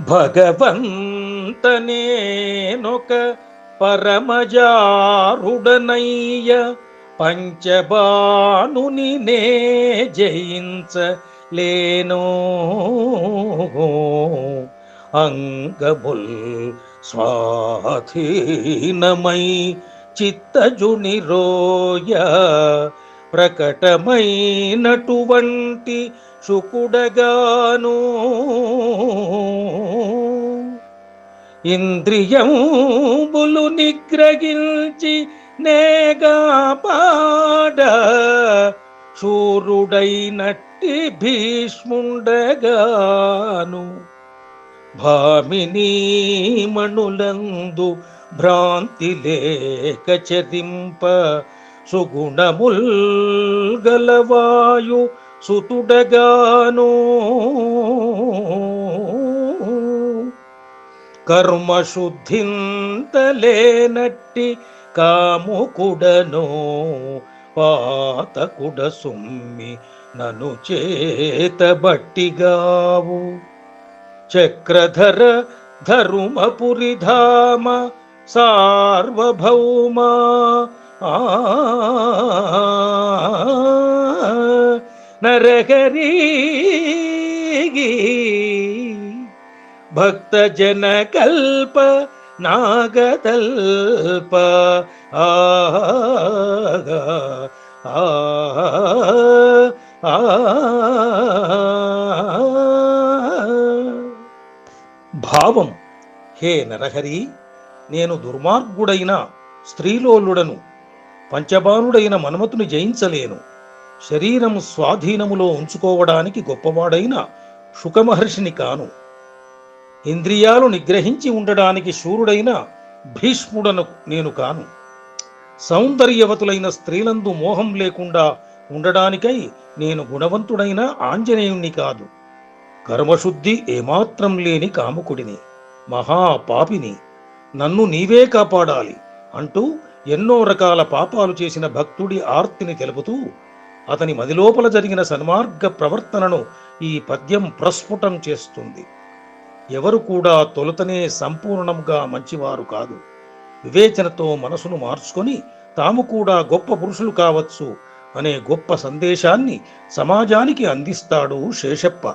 భగవంతనేనొక పరమజారుడనయ్య పంచబాణుని నే జయించలేను. అంగముల్ స్వాధీనమై చిత్తజుని రోయ ప్రకటమైనటువంటి శుకుడగాను ఇంద్రియములు నిగ్రహించి నేగా పాడ శూరుడైనట్టి భీష్ముండగాను. భామిని మణులందు భ్రాంతి లేక చరింప సుగుణముల్ గలవాయు సుతుడగాను. కర్మశుద్ధింతలేనట్టి కాముకుడను పాతకుడ సుమ్మి నను చేతబట్టిగావు చక్రధర ధరుమపురిధామ సార్వభౌమా నరహరీ భక్తజన కల్ప నాగతల్ప ఆ భావం హే నరహరి నేను దుర్మార్గుడైన స్త్రీలోలుడను పంచబాణుడైన మన్మతుని జయించలేను. శరీరం స్వాధీనములో ఉంచుకోవడానికి గొప్పవాడైన శుకమహర్షిని కాను. ఇంద్రియాలు నిగ్రహించి ఉండడానికి శూరుడైన భీష్ముడను నేను కాను. సౌందర్యవతులైన స్త్రీలందు మోహం లేకుండా ఉండడానికై నేను గుణవంతుడైన ఆంజనేయుణ్ణి కాదు. కర్మశుద్ధి ఏమాత్రం లేని కాముకుడిని మహాపాపిని. నన్ను నీవే కాపాడాలి అంటూ ఎన్నో రకాల పాపాలు చేసిన భక్తుడి ఆర్తిని తెలుపుతూ అతని మదిలోపల జరిగిన సన్మార్గ ప్రవర్తనను ఈ పద్యం ప్రస్ఫుటం చేస్తుంది. ఎవరు కూడా తొలుతనే సంపూర్ణంగా మంచివారు కాదు. వివేచనతో మనసును మార్చుకొని తాము కూడా గొప్ప పురుషులు కావచ్చు అనే గొప్ప సందేశాన్ని సమాజానికి అందిస్తాడు శేషప్ప.